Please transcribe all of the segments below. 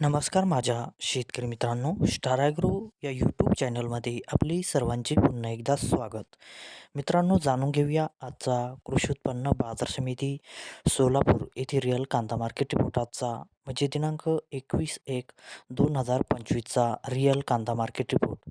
नमस्कार माझ्या शेतकरी मित्रांनो स्टार ॲग्रो या यूट्यूब चॅनलमध्ये आपले सर्वांचे पुन्हा एकदा स्वागत. मित्रांनो जाणून घेऊया आजचा कृषी उत्पन्न बाजार समिती सोलापूर येथे रिअल कांदा मार्केट रिपोर्ट आजचा. म्हणजे दिनांक एकवीस एक दोन हजार पंचवीसचा रिअल कांदा मार्केट रिपोर्ट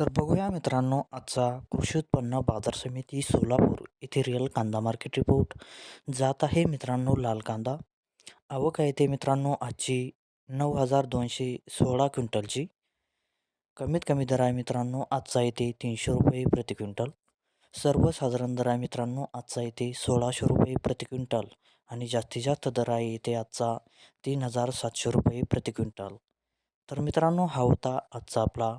तर बघूया मित्रांनो आजचा कृषी उत्पन्न बाजार समिती सोलापूर येथे रिअल कांदा मार्केट रिपोर्ट जात आहे मित्रांनो लाल कांदा. आवक आहे ते मित्रांनो आजची नऊ हजार दोनशे सोळा क्विंटलची. कमीत कमी दर आहे मित्रांनो आजचा येते तीनशे रुपये प्रति क्विंटल. सर्वसाधारण दर आहे मित्रांनो आजचा येते सोळाशे रुपये प्रति क्विंटल. आणि जास्तीत जास्त दर आहे येते आजचा तीन हजार सातशे रुपये प्रति क्विंटल. तर मित्रांनो हा होता आजचा आपला